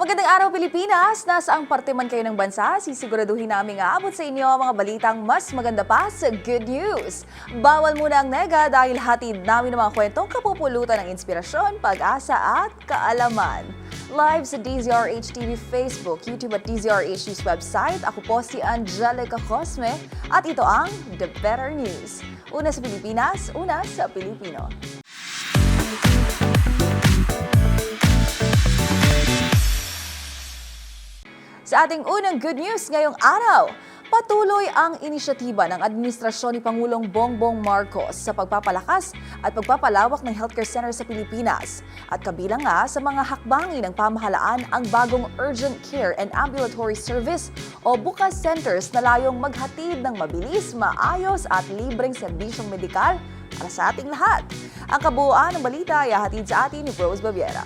Magandang araw Pilipinas! Nasa ang parte man kayo ng bansa, sisiguraduhin namin aabot sa inyo ang mga balitang mas maganda pa sa good news. Bawal muna ang nega dahil hatid namin ang mga kwentong kapupulutan ng inspirasyon, pag-asa at kaalaman. Live sa DZRH TV Facebook, YouTube at DZRH News website, ako po si Angelica Cosme at ito ang The Better News. Una sa Pilipinas, una sa Pilipino. Sa ating unang good news ngayong araw, patuloy ang inisyatiba ng administrasyon ni Pangulong Bongbong Marcos sa pagpapalakas at pagpapalawak ng healthcare center sa Pilipinas. At kabilang nga sa mga hakbangin ng pamahalaan ang bagong Urgent Care and Ambulatory Service o Bukas Centers na layong maghatid ng mabilis, maayos at libreng serbisyong medikal para sa ating lahat. Ang kabuuan ng balita ay hahatid sa atin ni Rose Baviera.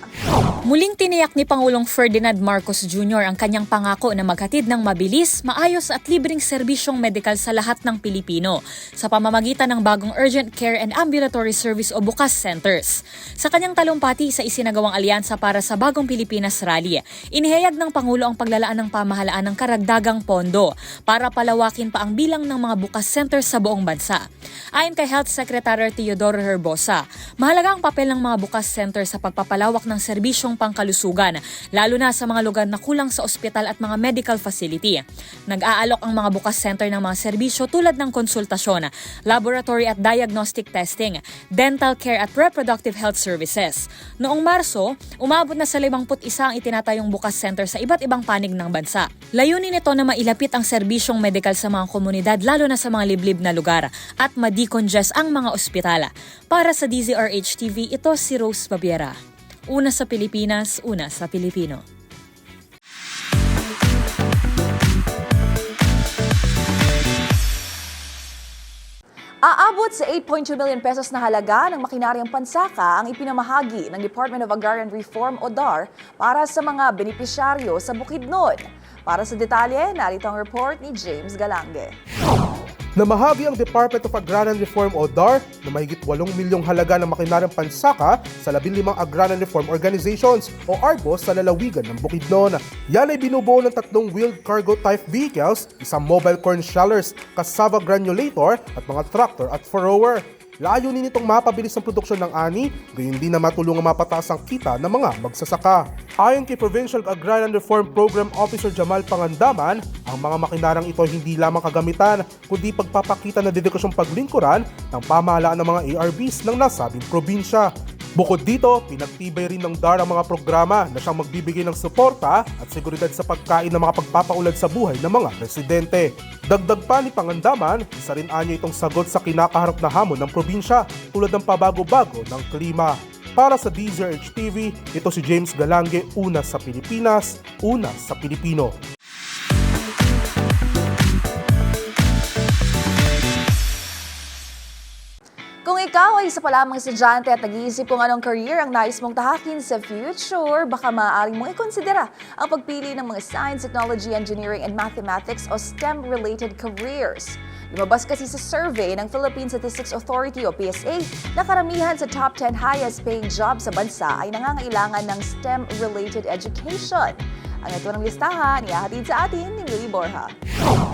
Muling tiniyak ni Pangulong Ferdinand Marcos Jr. ang kanyang pangako na maghatid ng mabilis, maayos at libreng serbisyong medikal sa lahat ng Pilipino sa pamamagitan ng bagong Urgent Care and Ambulatory Service o Bukas Centers. Sa kanyang talumpati sa isinagawang alyansa para sa Bagong Pilipinas Rally, inihayag ng Pangulo ang paglalaan ng pamahalaan ng karagdagang pondo para palawakin pa ang bilang ng mga Bukas Centers sa buong bansa. Ayon kay Health Secretary Teodoro Herbosa, mahalaga ang papel ng mga Bukas Centers sa pagpapalawak ng serbisyong pangkalusugan, lalo na sa mga lugar na kulang sa ospital at mga medical facility. Nag-aalok ang mga bukas center ng mga serbisyo tulad ng konsultasyon, laboratory at diagnostic testing, dental care at reproductive health services. Noong Marso, umabot na sa 51 ang itinatayong bukas center sa iba't ibang panig ng bansa. Layunin nito na mailapit ang serbisyong medikal sa mga komunidad lalo na sa mga liblib na lugar at ma-decongest ang mga ospital. Para sa DZRH TV, ito si Rose Babiera. Una sa Pilipinas, una sa Pilipino. Aabot sa 8.2 million pesos na halaga ng makinaryang pansaka ang ipinamahagi ng Department of Agrarian Reform o DAR para sa mga benepisyaryo sa Bukidnon. Para sa detalye, narito ang report ni James Galange. Namahagi ang Department of Agrarian Reform o DAR na mahigit 8 milyong halaga ng makinaryang pansaka sa 15 Agrarian Reform Organizations o ARGOS sa lalawigan ng Bukidnon. Yan ay binubuo ng tatlong wheeled cargo type vehicles, isang mobile corn shellers, cassava granulator at mga tractor at furrower. Layunin nitong mapabilis ang produksyon ng ani, gayon din na matulungan mapataas ang kita ng mga magsasaka. Ayon kay Provincial Agrarian Reform Program Officer Jamal Pangandaman, ang mga makinarang ito hindi lamang kagamitan, kundi pagpapakita na dedikasyong paglingkuran ng pamahalaan ng mga ARBs ng nasabing probinsya. Bukod dito, pinagtibay rin ng DAR ang mga programa na siyang magbibigay ng suporta at seguridad sa pagkain ng mga pagpapaulad sa buhay ng mga residente. Dagdag pa ni Pangandaman, isa rin anya itong sagot sa kinakaharap na hamon ng probinsya tulad ng pabago-bago ng klima. Para sa DZRH TV, ito si James Galange, una sa Pilipinas, una sa Pilipino. Ikaw ay isa pa lamang estudyante at nag-iisip kung anong career ang nais mong tahakin sa future, baka maaaring mong ikonsidera ang pagpili ng mga science, technology, engineering, and mathematics o STEM-related careers. Lumabas kasi sa survey ng Philippine Statistics Authority o PSA na karamihan sa top 10 highest paying jobs sa bansa ay nangangailangan ng STEM-related education. Ang ito ng listahan, ihahatid sa atin ni Willie Borja.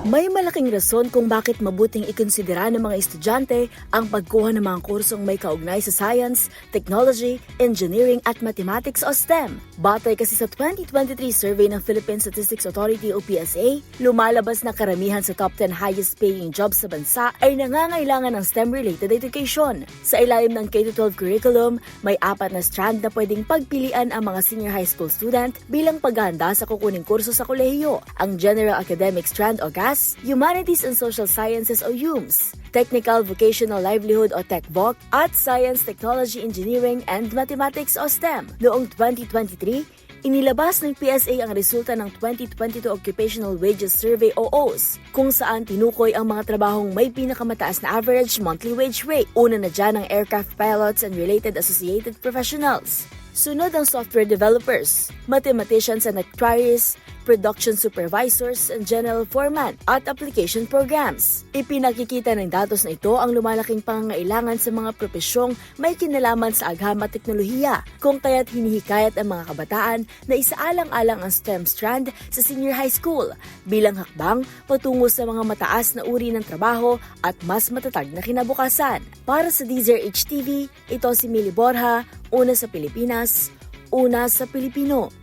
May malaking rason kung bakit mabuting ikonsidera ng mga estudyante ang pagkuha ng mga kursong may kaugnay sa science, technology, engineering at mathematics o STEM. Batay kasi sa 2023 survey ng Philippine Statistics Authority o PSA, lumalabas na karamihan sa top 10 highest paying jobs sa bansa ay nangangailangan ng STEM-related education. Sa ilalim ng K-12 curriculum, may apat na strand na pwedeng pagpilian ang mga senior high school student bilang paghahanda sa kukuning kurso sa kolehiyo. Ang General Academic Strand o GAS, Humanities and Social Sciences o UMS, Technical Vocational Livelihood o TechVoc, at Science, Technology, Engineering and Mathematics o STEM. Noong 2023, Inilabas ng PSA ang resulta ng 2022 Occupational Wages Survey o OWS, kung saan tinukoy ang mga trabahong may pinakamataas na average monthly wage rate. Una na dyan ang aircraft pilots and related associated professionals. Sunod ang software developers, mathematicians and actuaries, production supervisors and general foreman at application programs. Ipinakikita ng datos na ito ang lumalaking pangangailangan sa mga propesyong may kinalaman sa agham at teknolohiya, kung kaya't hinihikayat ang mga kabataan na isaalang-alang ang STEM strand sa senior high school bilang hakbang patungo sa mga mataas na uri ng trabaho at mas matatag na kinabukasan. Para sa DZRH TV, ito si Mili Borja, una sa Pilipinas, una sa Pilipino.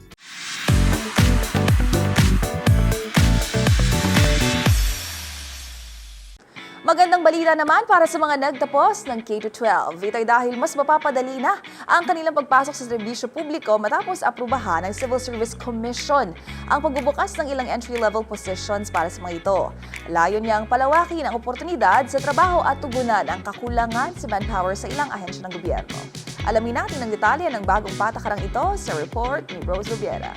Magandang balita naman para sa mga nagtapos ng K-12. Ito'y dahil mas mapapadali na ang kanilang pagpasok sa serbisyo publiko matapos aprubahan ng Civil Service Commission ang pagbubukas ng ilang entry-level positions para sa mga ito. Layon niyang palawakin ang oportunidad sa trabaho at tugunan ang kakulangan sa manpower sa ilang ahensya ng gobyerno. Alamin natin ang detalye ng bagong patakarang ito sa report ni Rose Rubiera.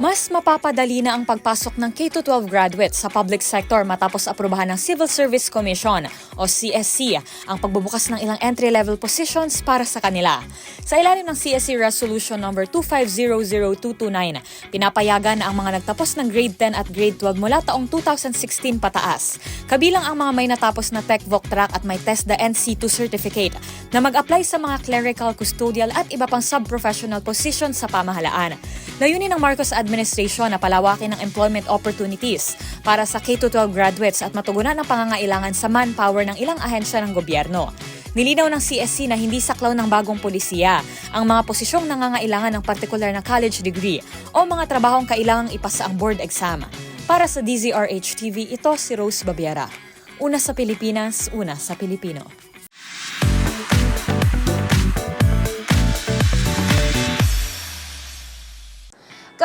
Mas mapapadali na ang pagpasok ng K-12 graduates sa public sector matapos aprubahan ng Civil Service Commission o CSC ang pagbubukas ng ilang entry-level positions para sa kanila. Sa ilalim ng CSC Resolution No. 2500229, pinapayagan na ang mga nagtapos ng grade 10 at grade 12 mula taong 2016 pataas. Kabilang ang mga may natapos na TechVoc track at may TESDA NC2 certificate na mag-apply sa mga clerical, custodial at iba pang sub-professional positions sa pamahalaan. Layunin ng Marcos administration na palawakin ang employment opportunities para sa K-12 graduates at matugunan ang pangangailangan sa manpower ng ilang ahensya ng gobyerno. Nilinaw ng CSC na hindi saklaw ng bagong polisiya ang mga posisyong nangangailangan ng partikular na college degree o mga trabahong kailangang ipasa ang board exam. Para sa DZRH TV, ito si Rose Babiara. Una sa Pilipinas, una sa Pilipino.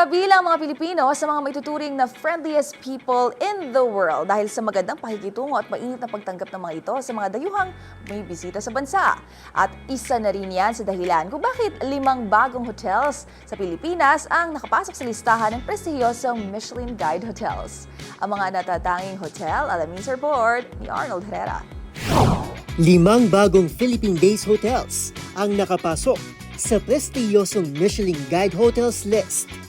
Kabilang ang mga Pilipino sa mga maituturing na friendliest people in the world dahil sa magandang pakikitungo at mainit na pagtanggap ng mga ito sa mga dayuhang may bisita sa bansa. At isa na rin yan sa dahilan kung bakit limang bagong hotels sa Pilipinas ang nakapasok sa listahan ng prestihiyosong Michelin Guide Hotels. Ang mga natatanging hotel, alamin sa report ni Arnold Herrera. Limang bagong Philippine-based hotels ang nakapasok sa prestiyosong Michelin Guide Hotels list.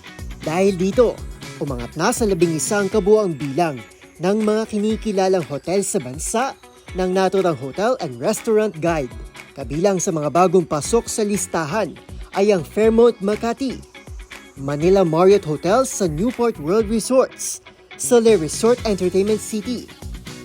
Dahil dito, umangat na sa labing isang kabuang bilang ng mga kinikilalang hotel sa bansa ng naturang Hotel and Restaurant Guide. Kabilang sa mga bagong pasok sa listahan ay ang Fairmont Makati, Manila Marriott Hotels sa Newport World Resorts, Soler Resort Entertainment City,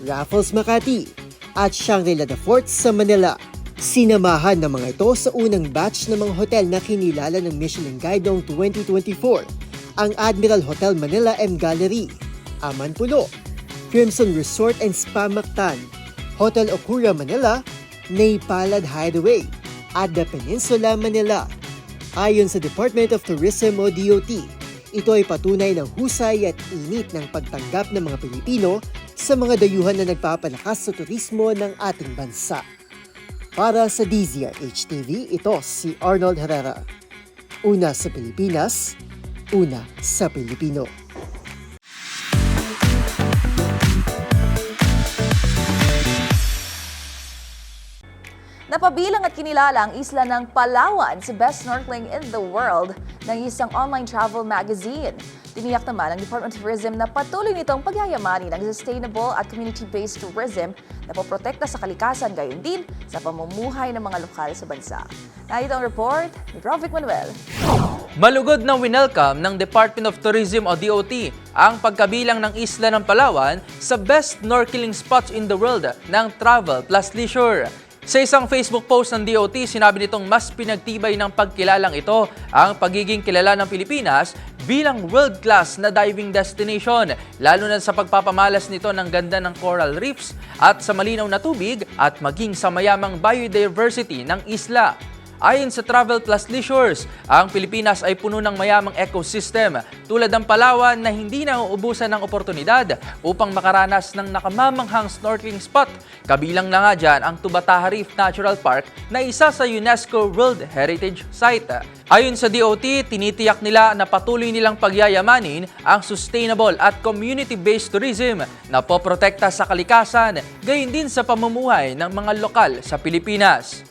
Raffles Makati, at Shangri-La The Fort sa Manila. Sinamahan ng mga ito sa unang batch ng mga hotel na kinilala ng Michelin Guide noong 2024, ang Admiral Hotel Manila and Gallery, Aman Pulo, Crimson Resort and Spa Mactan, Hotel Okura Manila, Naypalad Hideaway, at The Peninsula Manila. Ayon sa Department of Tourism o DOT, ito ay patunay ng husay at init ng pagtanggap ng mga Pilipino sa mga dayuhan na nagpapalakas sa turismo ng ating bansa. Para sa DZRH TV, ito si Arnold Herrera. Una sa Pilipinas, una sa Pilipino. Napabilang at kinilala ang isla ng Palawan sa Best Snorkeling in the World ng isang online travel magazine. Tiniyak naman ng Department of Tourism na patuloy nitong pagyayamanin ang sustainable at community-based tourism na poprotekta sa kalikasan gayon din sa pamumuhay ng mga lokal sa bansa. Narito ang report ni Provic Manuel. Malugod na winelcome ng Department of Tourism o DOT ang pagkabilang ng isla ng Palawan sa best snorkeling spots in the world ng Travel Plus Leisure. Sa isang Facebook post ng DOT, sinabi nitong mas pinagtibay ng pagkilalang ito ang pagiging kilala ng Pilipinas bilang world-class na diving destination, lalo na sa pagpapamalas nito ng ganda ng coral reefs at sa malinaw na tubig at maging sa mayamang biodiversity ng isla. Ayon sa Travel Plus Leisures, ang Pilipinas ay puno ng mayamang ecosystem tulad ng Palawan na hindi nauubusan ng oportunidad upang makaranas ng nakamamanghang snorkeling spot. Kabilang na nga dyan ang Tubataha Reef Natural Park na isa sa UNESCO World Heritage Site. Ayon sa DOT, tinitiyak nila na patuloy nilang pagyayamanin ang sustainable at community-based tourism na poprotekta sa kalikasan, gayon din sa pamumuhay ng mga lokal sa Pilipinas.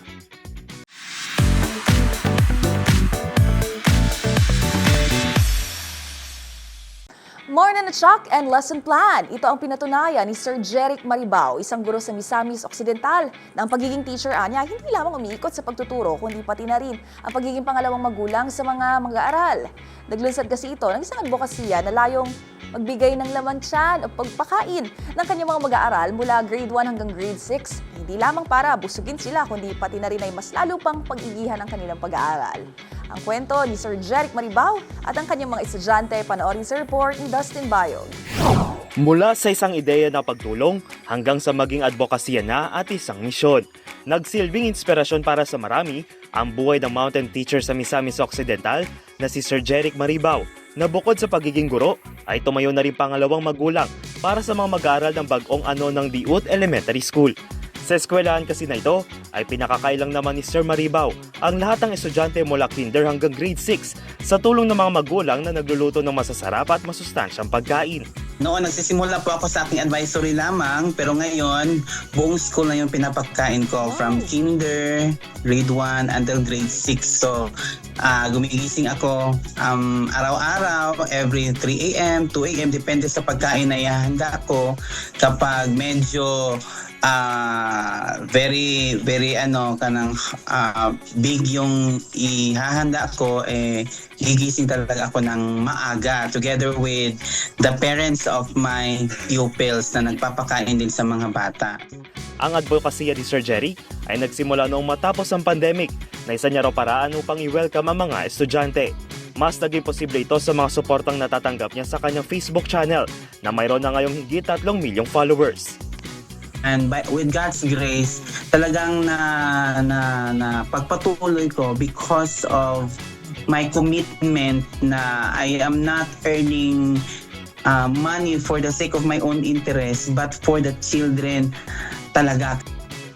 More na check and lesson plan. Ito ang pinatunayan ni Sir Jeric Maribao, isang guro sa Misamis Occidental, na ang pagiging teacher anya hindi lamang umiikot sa pagtuturo, kundi pati na rin ang pagiging pangalawang magulang sa mga mag-aaral. Naglunsad kasi ito ng isang advokasya na layong magbigay ng laman tiyan o pagpakain ng kanyang mga mag-aaral mula grade 1 hanggang grade 6. Hindi lamang para busugin sila, kundi pati na rin ay mas lalo pang pag-igihan ang kanilang pag-aaral. Ang kwento ni Sir Jeric Maribao at ang kanyang mga estudyante panoorin sa report ni Dustin Bayog. Mula sa isang ideya na pagtulong hanggang sa maging advokasya na at isang misyon. Nagsilbing inspirasyon para sa marami ang buhay ng mountain teacher sa Misamis Occidental na si Sir Jeric Maribao na bukod sa pagiging guro ay tumayo na rin pangalawang magulang para sa mga mag-aaral ng bagong ano ng Diut Elementary School. Sa eskwelahan kasi na ito ay pinakakailang naman ni Sir Maribao ang lahat ng estudyante mula kinder hanggang grade 6 sa tulong ng mga magulang na nagluluto ng masasarap at masustansyang pagkain. Noon nagsisimula po ako sa aking advisory lamang pero ngayon buong school na yung pinapakain ko from kinder, grade 1 until grade 6. So ah gumigising ako um, araw-araw every 3 a.m., 2 a.m. depende sa pagkain na ihahanda ko kapag medyo ah very very ano kanang ah, big yung ihahanda ko eh gigising talaga ako ng maaga together with the parents of my pupils na nagpapakain din sa mga bata. Ang advokasya ni Sir Jerry ay nagsimula noong matapos ang pandemic na isa niya raw paraan upang i-welcome ang mga estudyante. Mas naging posible ito sa mga suportang natatanggap niya sa kanyang Facebook channel na mayroon na ngayong higit 3 milyong followers. And by, with God's grace, talagang na, na, na pagpatuloy ko because of my commitment na I am not earning uh, money for the sake of my own interest but for the children talaga.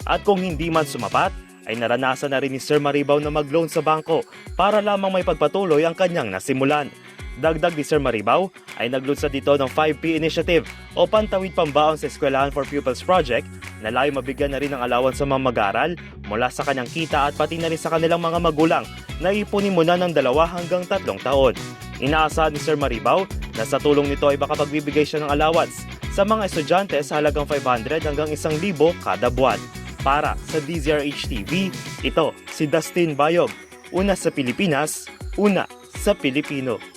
At kung hindi man sumapat, ay naranasan na rin ni Sir Maribao na mag-loan sa bangko para lamang may pagpatuloy ang kanyang nasimulan. Dagdag ni Sir Maribao ay naglunsad dito ng 5P Initiative o Pantawid Pambaon sa Eskwelahan for Pupils Project na layo mabigyan na rin ng alawan sa mga mag-aaral mula sa kanyang kita at pati na rin sa kanilang mga magulang na ipunin muna ng dalawa hanggang tatlong taon. Inaasahan ni Sir Maribao na sa tulong nito ay baka pagbibigay siya ng allowance sa mga estudyante sa halagang 500 hanggang 1,000 kada buwan. Para sa DZRH TV, ito si Dustin Bayog. Una sa Pilipinas, una sa Pilipino.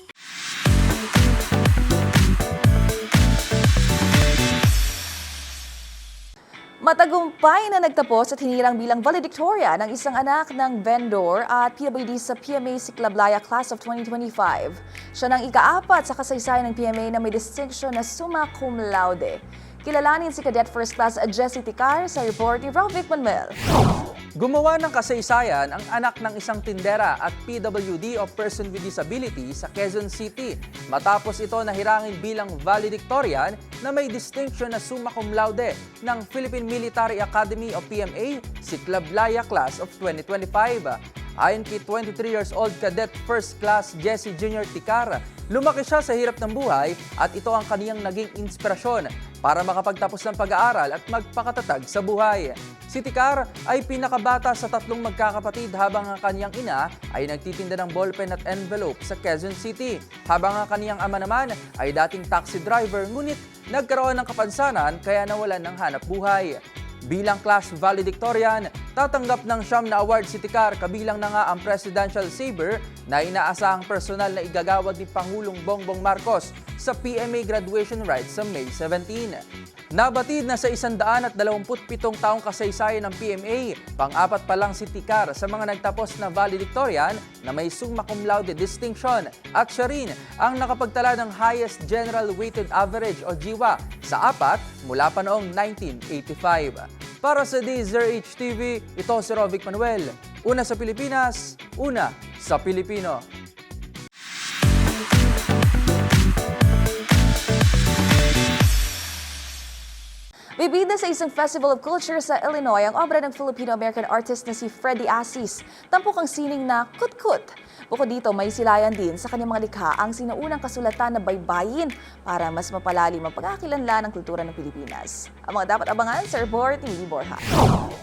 Matagumpay na nagtapos at hinirang bilang valedictorian ng isang anak ng vendor at PWD sa PMA si Clablaya Class of 2025. Siya ng ikaapat sa kasaysayan ng PMA na may distinction na summa cum laude. Kilalanin si Cadet First Class Jessie Ticar sa report ni Rovic Manuel. Gumawa ng kasaysayan ang anak ng isang tindera at PWD o Person with Disability sa Quezon City matapos ito nahirangin bilang valedictorian na may distinction na summa cum laude ng Philippine Military Academy o PMA si Clablaya Class of 2025. Ayon kay 23 years old cadet first class Jesse Jr. Ticara, lumaki siya sa hirap ng buhay at ito ang kaniyang naging inspirasyon para makapagtapos ng pag-aaral at magpakatatag sa buhay. Si Tikar ay pinakabata sa tatlong magkakapatid habang ang kaniyang ina ay nagtitinda ng ballpen at envelope sa Quezon City. Habang ang kaniyang ama naman ay dating taxi driver ngunit nagkaroon ng kapansanan kaya nawalan ng hanap buhay. Bilang class valedictorian, tatanggap ng siyam na award si Tikar kabilang na nga ang Presidential Saber na inaasahang personal na igagawad ni Pangulong Bongbong Marcos sa PMA graduation rites sa May 17. Nabatid na sa 127 taong kasaysayan ng PMA, pang-apat pa lang si Tikar sa mga nagtapos na valedictorian na may summa cum laude distinction at siya rin ang nakapagtala ng highest general weighted average o GWA sa apat mula pa noong 1985. Para sa DZRH TV, ito si Rovic Manuel. Una sa Pilipinas, una sa Pilipino. Bibida sa isang Festival of Culture sa Illinois ang obra ng Filipino-American artist na si Freddie Assis, tampok ang sining na Kutkut. Bukod dito, may silayan din sa kanyang mga likha ang sinaunang kasulatan na baybayin para mas mapalalim ang pagkakakilanlan ng kultura ng Pilipinas. Ang mga dapat abangan sa report ni Borja.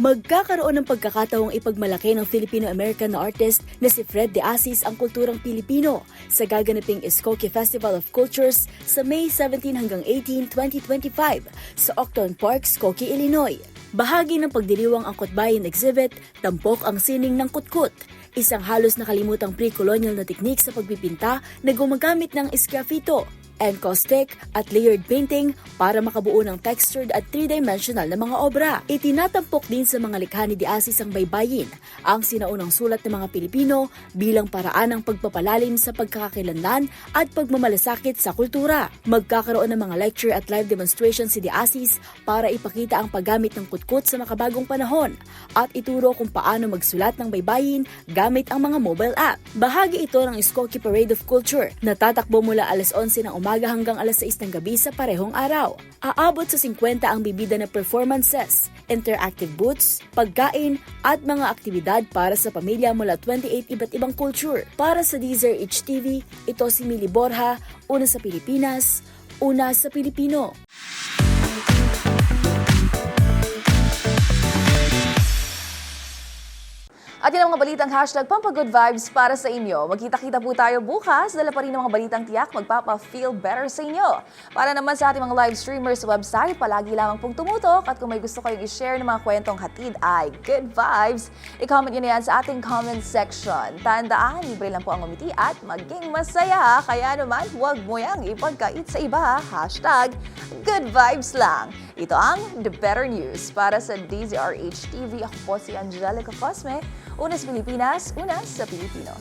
Magkakaroon ng pagkakataong ipagmalaki ng Filipino-American na artist na si Fred De Asis ang kulturang Pilipino sa gaganaping Escoque Festival of Cultures sa May 17 hanggang 18, 2025 sa Octon Park, Skokie, Illinois. Bahagi ng pagdiriwang ang Kutbayan exhibit, tampok ang sining ng kutkut. Isang halos nakalimutang pre-colonial na teknik sa pagpipinta na gumagamit ng esgraffito, encaustic at layered painting para makabuo ng textured at three-dimensional na mga obra. Itinatampok din sa mga likha ni Diasis ang baybayin, ang sinaunang sulat ng mga Pilipino bilang paraan ng pagpapalalim sa pagkakakilanlan at pagmamalasakit sa kultura. Magkakaroon ng mga lecture at live demonstration si Diasis para ipakita ang paggamit ng kutkut sa makabagong panahon at ituro kung paano magsulat ng baybayin gamit ang mga mobile app. Bahagi ito ng Skokie Parade of Culture na tatakbo mula alas 11 ng umaga hanggang alas 6 ng gabi sa parehong araw. Aabot sa 50 ang bibida na performances, interactive booths, pagkain at mga aktibidad para sa pamilya mula 28 iba't ibang culture. Para sa Deezer HTV, ito si Mili Borja, una sa Pilipinas, una sa Pilipino. At yan ang mga balitang hashtag Pampagood Vibes para sa inyo. Magkita-kita po tayo bukas. Dala pa rin ng mga balitang tiyak magpapa-feel better sa inyo. Para naman sa ating mga live streamers sa website, palagi lamang pong tumutok. At kung may gusto kayong i-share ng mga kwentong hatid ay good vibes, i-comment nyo na yan sa ating comment section. Tandaan, libre lang po ang umiti at maging masaya. Kaya naman, huwag mo yang ipagkait sa iba. Hashtag good vibes lang. Ito ang The Better News para sa DZRH TV. Ako po si Angelica Cosme. Una sa Pilipinas, una sa Pilipino.